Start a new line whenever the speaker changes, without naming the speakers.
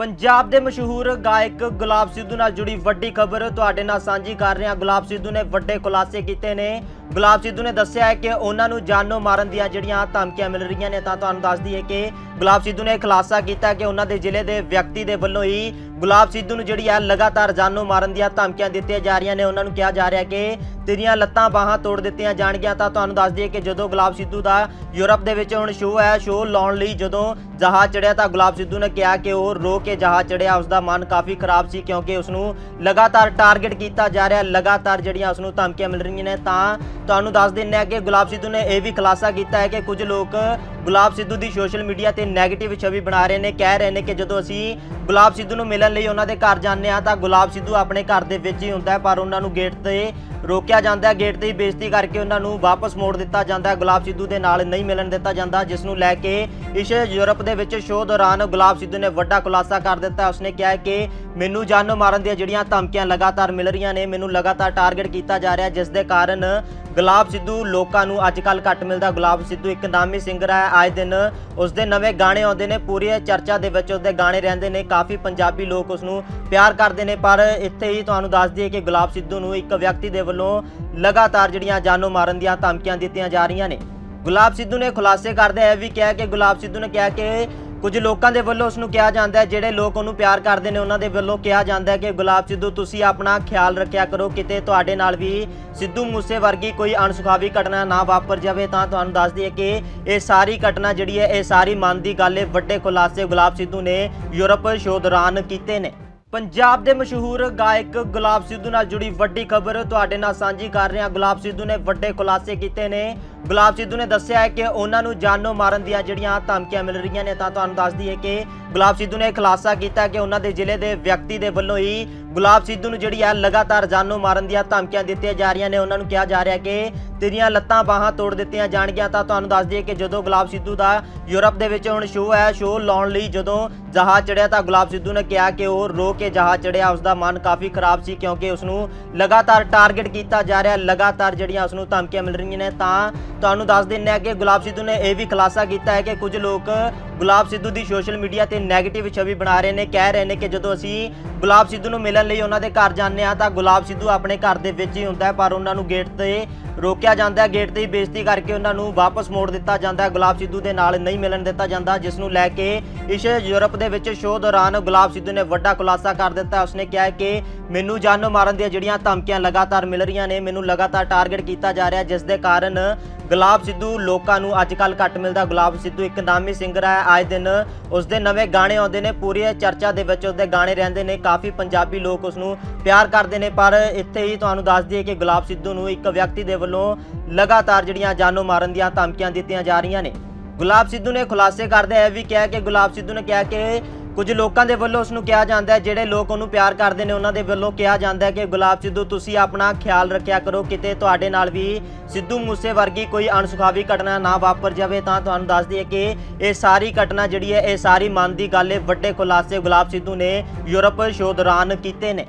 ਪੰਜਾਬ ਦੇ ਮਸ਼ਹੂਰ ਗਾਇਕ ਗੁਲਾਬ ਸਿੱਧੂ ਨਾਲ ਜੁੜੀ ਵੱਡੀ ਖਬਰ ਤੁਹਾਡੇ ਨਾਲ ਸਾਂਝੀ ਕਰ ਰਹੇ। ਹਾਂ ਗੁਲਾਬ ਸਿੱਧੂ ਨੇ ਵੱਡੇ ਖੁਲਾਸੇ ਕੀਤੇ ਨੇ। ਗੁਲਾਬ ਸਿੱਧੂ ਨੇ ਦੱਸਿਆ ਹੈ ਕਿ ਉਹਨਾਂ ਨੂੰ ਜਾਨੋਂ ਮਾਰਨ ਦੀਆਂ ਜਿਹੜੀਆਂ ਧਮਕੀਆਂ ਮਿਲ ਰਹੀਆਂ ਨੇ ਤਾਂ ਤੁਹਾਨੂੰ ਦੱਸਦੀ ਹੈ ਕਿ ਗੁਲਾਬ ਸਿੱਧੂ ਨੇ ਖੁਲਾਸਾ ਕੀਤਾ ਕਿ ਉਹਨਾਂ ਦੇ ਜ਼ਿਲ੍ਹੇ ਦੇ ਵਿਅਕਤੀ ਦੇ ਵੱਲੋਂ ਹੀ ਗੁਲਾਬ ਸਿੱਧੂ ਨੂੰ ਜਿਹੜੀ ਹੈ ਲਗਾਤਾਰ ਜਾਨੋਂ ਮਾਰਨ ਦੀਆਂ ਧਮਕੀਆਂ ਦਿੱਤੀਆਂ ਜਾ ਰਹੀਆਂ ਨੇ, ਉਹਨਾਂ ਨੂੰ ਕਿਹਾ ਜਾ ਰਿਹਾ ਕਿ ਤੇਰੀਆਂ ਲੱਤਾਂ ਬਾਹਾਂ ਤੋੜ ਦਿੱਤੀਆਂ ਜਾਣਗੀਆਂ, ਤਾਂ ਤੁਹਾਨੂੰ ਦੱਸ ਦਈਏ ਕਿ ਜਦੋਂ ਗੁਲਾਬ ਸਿੱਧੂ ਦਾ ਯੂਰਪ ਦੇ ਵਿੱਚ ਹੁਣ ਸ਼ੋਅ ਹੈ, ਸ਼ੋਅ ਲਾਉਣ ਲਈ ਜਦੋਂ ਜਹਾਜ਼ ਚੜਿਆ ਤਾਂ ਗੁਲਾਬ ਸਿੱਧੂ ਨੇ ਕਿਹਾ ਕਿ ਉਹ ਰੋ ਕੇ ਜਹਾਜ਼ ਚੜਿਆ ਉਸ ਦਾ ਮਨ ਕਾਫੀ ਖਰਾਬ ਸੀ ਕਿਉਂਕਿ ਉਸ ਨੂੰ ਲਗਾਤਾਰ ਟਾਰਗੇਟ ਕੀਤਾ ਜਾ ਰਿਹਾ, ਲਗਾਤਾਰ ਜਿਹੜੀਆਂ ਉਸ ਨੂੰ ਧਮਕੀਆਂ ਮਿਲ ਰਹੀਆਂ ਨੇ, ਤਾਂ ਤੁਹਾਨੂੰ ਦੱਸ ਦਿੰਨੇ ਆ ਕਿ ਗੁਲਾਬ ਸਿੱਧੂ ਨੇ ਇਹ ਵੀ ਖੁਲਾਸਾ ਕੀਤਾ ਹੈ ਕਿ ਕੁਝ ਲੋਕ ਗੁਲਾਬ ਸਿੱਧੂ ਦੀ ਸੋਸ਼ਲ ਮੀਡੀਆ ਤੇ 네ਗੇਟਿਵ ਛਵੀ ਬਣਾ ਰਹੇ ਨੇ, ਕਹਿ ਰਹੇ ਨੇ ਕਿ ਜਦੋਂ ਅਸੀਂ ਗੁਲਾਬ ਸਿੱਧੂ ਨੂੰ ਮਿਲਣ ਲਈ ਉਹਨਾਂ ਦੇ ਘਰ ਜਾਂਦੇ ਆ ਤਾਂ ਗੁਲਾਬ ਸਿੱਧੂ ਆਪਣੇ ਘਰ ਦੇ ਵਿੱਚ ਹੀ ਹੁੰਦਾ ਪਰ ਉਹਨਾਂ ਨੂੰ ਗੇਟ ਤੇ ਰੋਕਿਆ ਜਾਂਦਾ ਹੈ ਗੇਟ ਤੇ ਹੀ ਬੇਇੱਜ਼ਤੀ ਕਰਕੇ ਉਹਨਾਂ ਨੂੰ ਵਾਪਸ ਮੋੜ ਦਿੱਤਾ ਜਾਂਦਾ ਹੈ, ਗੁਲਾਬ ਸਿੱਧੂ ਦੇ ਨਾਲ ਨਹੀਂ ਮਿਲਣ ਦਿੱਤਾ ਜਾਂਦਾ, ਜਿਸ ਨੂੰ ਲੈ ਕੇ ਇਸ ਯੂਰਪ ਦੇ ਵਿੱਚ ਸ਼ੋਅ ਦੌਰਾਨ ਗੁਲਾਬ ਸਿੱਧੂ ਨੇ ਵੱਡਾ ਖੁਲਾਸਾ ਕਰ ਦਿੱਤਾ ਉਸਨੇ ਕਿਹਾ ਕਿ ਮੈਨੂੰ ਜਾਨੋਂ ਮਾਰਨ ਦੀਆਂ ਜਿਹੜੀਆਂ ਧਮਕੀਆਂ ਲਗਾਤਾਰ ਮਿਲ ਰਹੀਆਂ ਨੇ, ਮੈਨੂੰ ਲਗਾਤਾਰ ਟਾਰਗੇਟ ਕੀਤਾ ਜਾ ਰਿਹਾ ਜਿਸ ਦੇ ਕਾਰਨ ਗੁਲਾਬ ਸਿੱਧੂ ਲੋਕਾਂ ਨੂੰ ਅੱਜ ਕੱਲ ਘੱਟ ਮਿਲਦਾ ਗੁਲਾਬ ਸਿੱਧੂ ਇੱਕ ਨਾਮੀ ਸਿੰਗਰ ਹੈ ਆਏ ਦਿਨ ਉਸਦੇ ਨਵੇਂ ਗਾਣੇ ਆਉਂਦੇ ਨੇ, ਪੂਰੀ ਚਰਚਾ ਦੇ ਵਿੱਚ ਉਸਦੇ ਗਾਣੇ ਰਹਿੰਦੇ ਨੇ, ਕਾਫੀ ਪੰਜਾਬੀ ਲੋਕ ਉਸ ਨੂੰ ਪਿਆਰ ਕਰਦੇ ਨੇ, ਪਰ ਇੱਥੇ ਹੀ ਤੁਹਾਨੂੰ ਦੱਸ ਦਈਏ ਕਿ ਗੁਲਾਬ ਸਿੱਧੂ ਨੂੰ ਇੱਕ ਵਿਅਕਤੀ ਦੇ ਵੱਲੋਂ ਲਗਾਤਾਰ ਜਿਹੜੀਆਂ ਜਾਨੋਂ ਮਾਰਨ ਦੀਆਂ ਧਮਕੀਆਂ ਦਿੱਤੀਆਂ ਜਾ ਰਹੀਆਂ ਨੇ। ਗੁਲਾਬ ਸਿੱਧੂ ਨੇ ਖੁਲਾਸੇ ਕਰਦੇ ਇਹ ਵੀ ਕਿਹਾ ਕਿ ਗੁਲਾਬ ਸਿੱਧੂ ਨੇ ਕਿਹਾ ਕਿ ਕੁਝ ਲੋਕਾਂ ਦੇ ਵੱਲੋਂ ਉਸ ਨੂੰ ਕਿਹਾ ਜਾਂਦਾ ਹੈ, ਜਿਹੜੇ ਲੋਕ ਉਹਨੂੰ ਪਿਆਰ ਕਰਦੇ ਨੇ, ਉਹਨਾਂ ਦੇ ਵੱਲੋਂ ਕਿਹਾ ਜਾਂਦਾ ਹੈ ਕਿ ਗੁਲਾਬ ਸਿੱਧੂ, ਤੁਸੀਂ ਆਪਣਾ ਖਿਆਲ ਰੱਖਿਆ ਕਰੋ, ਕਿਤੇ ਤੁਹਾਡੇ ਨਾਲ ਵੀ ਸਿੱਧੂ ਮੂਸੇ ਵਰਗੀ ਕੋਈ ਅਣਸੁਖਾਵੀ ਘਟਨਾ ਨਾ ਵਾਪਰ ਜਾਵੇ, ਤਾਂ ਤੁਹਾਨੂੰ ਦੱਸ ਦਈਏ ਕਿ ਇਹ ਸਾਰੀ ਘਟਨਾ ਜਿਹੜੀ ਹੈ, ਇਹ ਸਾਰੀ ਮਨ ਦੀ ਗੱਲ ਹੈ, ਵੱਡੇ ਖੁਲਾਸੇ ਗੁਲਾਬ ਸਿੱਧੂ ਨੇ ਯੂਰਪ ਸ਼ੋਅ ਦੌਰਾਨ ਕੀਤੇ ਨੇ। ਪੰਜਾਬ ਦੇ ਮਸ਼ਹੂਰ ਗਾਇਕ ਗੁਲਾਬ ਸਿੱਧੂ ਨਾਲ ਜੁੜੀ ਵੱਡੀ ਖਬਰ ਤੁਹਾਡੇ ਨਾਲ ਸਾਂਝੀ ਕਰ ਰਹੇ। ਹਾਂ ਗੁਲਾਬ ਸਿੱਧੂ ਨੇ ਵੱਡੇ ਖੁਲਾਸੇ ਕੀਤੇ ਨੇ। ਗੁਲਾਬ ਸਿੱਧੂ ਨੇ ਦੱਸਿਆ ਹੈ ਕਿ ਉਹਨਾਂ ਨੂੰ ਜਾਨੋਂ ਮਾਰਨ ਦੀਆਂ ਜਿਹੜੀਆਂ ਧਮਕੀਆਂ ਮਿਲ ਰਹੀਆਂ ਨੇ ਤਾਂ ਤੁਹਾਨੂੰ ਦੱਸਦੀ ਹੈ ਕਿ ਗੁਲਾਬ ਸਿੱਧੂ ਨੇ ਖੁਲਾਸਾ ਕੀਤਾ ਕਿ ਉਹਨਾਂ ਦੇ ਜ਼ਿਲ੍ਹੇ ਦੇ ਵਿਅਕਤੀ ਦੇ ਵੱਲੋਂ ਹੀ ਗੁਲਾਬ ਸਿੱਧੂ ਨੂੰ ਜਿਹੜੀ ਹੈ ਲਗਾਤਾਰ ਜਾਨੋਂ ਮਾਰਨ ਦੀਆਂ ਧਮਕੀਆਂ ਦਿੱਤੀਆਂ ਜਾ ਰਹੀਆਂ ਨੇ, ਉਹਨਾਂ ਨੂੰ ਕਿਹਾ ਜਾ ਰਿਹਾ ਕਿ ਤੇਰੀਆਂ ਲੱਤਾਂ ਬਾਹਾਂ ਤੋੜ ਦਿੱਤੀਆਂ ਜਾਣਗੀਆਂ। ਤਾਂ ਤੁਹਾਨੂੰ ਦੱਸ ਦਈਏ ਕਿ ਜਦੋਂ ਗੁਲਾਬ ਸਿੱਧੂ ਦਾ ਯੂਰਪ ਦੇ ਵਿੱਚ ਹੁਣ ਸ਼ੋਅ ਹੈ ਸ਼ੋਅ ਲਾਉਣ ਲਈ ਜਦੋਂ ਜਹਾਜ਼ ਚੜਿਆ ਤਾਂ ਗੁਲਾਬ ਸਿੱਧੂ ਨੇ ਕਿਹਾ ਕਿ ਉਹ ਰੋ ਕੇ ਜਹਾਜ਼ ਚੜਿਆ। ਉਸ ਦਾ ਮਨ ਕਾਫੀ ਖਰਾਬ ਸੀ ਕਿਉਂਕਿ ਉਸ ਨੂੰ ਲਗਾਤਾਰ ਟਾਰਗੇਟ ਕੀਤਾ ਜਾ ਰਿਹਾ, ਲਗਾਤਾਰ ਜਿਹੜੀਆਂ ਉਸ ਨੂੰ ਧਮਕੀਆਂ ਮਿਲ ਰਹੀਆਂ ਨੇ। ਤਾਂ ਤੁਹਾਨੂੰ ਦੱਸ ਦਿੰਨੇ ਆ ਕਿ ਗੁਲਾਬ ਸਿੱਧੂ ਨੇ ਇਹ ਵੀ ਖੁਲਾਸਾ ਕੀਤਾ ਹੈ ਕਿ ਕੁਝ ਲੋਕ ਗੁਲਾਬ ਸਿੱਧੂ ਦੀ ਸੋਸ਼ਲ ਮੀਡੀਆ ਤੇ 네ਗੇਟਿਵ ਛਵੀ ਬਣਾ ਰਹੇ ਨੇ, ਕਹਿ ਰਹੇ ਨੇ ਕਿ ਜਦੋਂ ਅਸੀਂ ਗੁਲਾਬ ਸਿੱਧੂ ਨੂੰ ਮਿਲਣ ਲਈ ਉਹਨਾਂ ਦੇ ਘਰ ਜਾਂਦੇ ਆ ਤਾਂ ਗੁਲਾਬ ਸਿੱਧੂ ਆਪਣੇ ਘਰ ਦੇ ਵਿੱਚ ਹੀ ਹੁੰਦਾ ਹੈ, ਪਰ ਉਹਨਾਂ ਨੂੰ ਗੇਟ ਤੇ ਰੋਕਿਆ ਜਾਂਦਾ ਹੈ। ਗੇਟ ਤੇ ਹੀ ਬੇਇੱਜ਼ਤੀ ਕਰਕੇ ਉਹਨਾਂ ਨੂੰ ਵਾਪਸ ਮੋੜ ਦਿੱਤਾ ਜਾਂਦਾ ਹੈ। ਗੁਲਾਬ ਸਿੱਧੂ ਦੇ ਨਾਲ ਨਹੀਂ ਮਿਲਣ ਦਿੱਤਾ ਜਾਂਦਾ, ਜਿਸ ਨੂੰ ਲੈ ਕੇ ਇਸ ਯੂਰਪ ਦੇ ਵਿੱਚ ਸ਼ੋਅ ਦੌਰਾਨ ਗੁਲਾਬ ਸਿੱਧੂ ਨੇ ਵੱਡਾ ਖੁਲਾਸਾ ਕਰ ਦਿੱਤਾ ਉਸਨੇ ਕਿਹਾ ਹੈ ਕਿ ਮੈਨੂੰ ਜਾਨੋਂ ਮਾਰਨ ਦੀਆਂ ਜਿਹੜੀਆਂ ਧਮਕੀਆਂ ਲਗਾਤਾਰ ਮਿਲ ਰਹੀਆਂ ਨੇ, ਮੈਨੂੰ ਲਗਾਤਾਰ ਟਾਰਗੇਟ ਕੀਤਾ ਜਾ ਰਿਹਾ, ਜਿਸ ਦੇ ਕਾਰਨ ਗੁਲਾਬ ਸਿੱਧੂ ਲੋਕਾਂ ਨੂੰ ਅੱਜ ਕੱਲ ਘੱਟ ਮਿਲਦਾ। ਗੁਲਾਬ ਸਿੱਧੂ ਇੱਕ ਨਾਮੀ ਸਿੰਗਰ ਹੈ। ਆਏ ਦਿਨ ਉਸਦੇ ਨਵੇਂ ਗਾਣੇ ਆਉਂਦੇ ਨੇ। ਪੂਰੀ ਚਰਚਾ ਦੇ ਵਿੱਚ ਉਸਦੇ ਗਾਣੇ ਰਹਿੰਦੇ ਨੇ। ਕਾਫੀ ਪੰਜਾਬੀ ਲੋਕ ਉਸ ਨੂੰ ਪਿਆਰ ਕਰਦੇ ਨੇ। ਪਰ ਇੱਥੇ ਹੀ ਤੁਹਾਨੂੰ ਦੱਸ ਦਈਏ ਕਿ ਗੁਲਾਬ ਸਿੱਧੂ ਨੂੰ ਇੱਕ ਵਿਅਕਤੀ ਦੇ ਵੱਲੋਂ ਲਗਾਤਾਰ ਜਿਹੜੀਆਂ ਜਾਨੋਂ ਮਾਰਨ ਦੀਆਂ ਧਮਕੀਆਂ ਦਿੱਤੀਆਂ ਜਾ ਰਹੀਆਂ ਨੇ। ਗੁਲਾਬ ਸਿੱਧੂ ਨੇ ਖੁਲਾਸੇ ਕਰਦੇ ਇਹ ਵੀ ਕਿਹਾ ਕਿ ਗੁਲਾਬ ਸਿੱਧੂ ਨੇ ਕਿਹਾ ਕਿ ਕੁਝ ਲੋਕਾਂ ਦੇ ਵੱਲੋਂ ਉਸ ਨੂੰ ਕਿਹਾ ਜਾਂਦਾ ਹੈ, ਜਿਹੜੇ ਲੋਕ ਉਹਨੂੰ ਪਿਆਰ ਕਰਦੇ ਨੇ, ਉਹਨਾਂ ਦੇ ਵੱਲੋਂ ਕਿਹਾ ਜਾਂਦਾ ਹੈ ਕਿ ਗੁਲਾਬ ਸਿੱਧੂ, ਤੁਸੀਂ ਆਪਣਾ ਖਿਆਲ ਰੱਖਿਆ ਕਰੋ, ਕਿਤੇ ਤੁਹਾਡੇ ਨਾਲ ਵੀ ਸਿੱਧੂ ਮੂਸੇ ਵਰਗੀ ਕੋਈ ਅਣਸੁਖਾਵੀ ਘਟਨਾ ਨਾ ਵਾਪਰ ਜਾਵੇ, ਤਾਂ ਤੁਹਾਨੂੰ ਦੱਸ ਦਈਏ ਕਿ ਇਹ ਸਾਰੀ ਘਟਨਾ ਜਿਹੜੀ ਹੈ, ਇਹ ਸਾਰੀ ਮਨ ਦੀ ਗੱਲ ਹੈ, ਵੱਡੇ ਖੁਲਾਸੇ ਗੁਲਾਬ ਸਿੱਧੂ ਨੇ ਯੂਰਪ ਸ਼ੋਅ ਦੌਰਾਨ ਕੀਤੇ ਨੇ।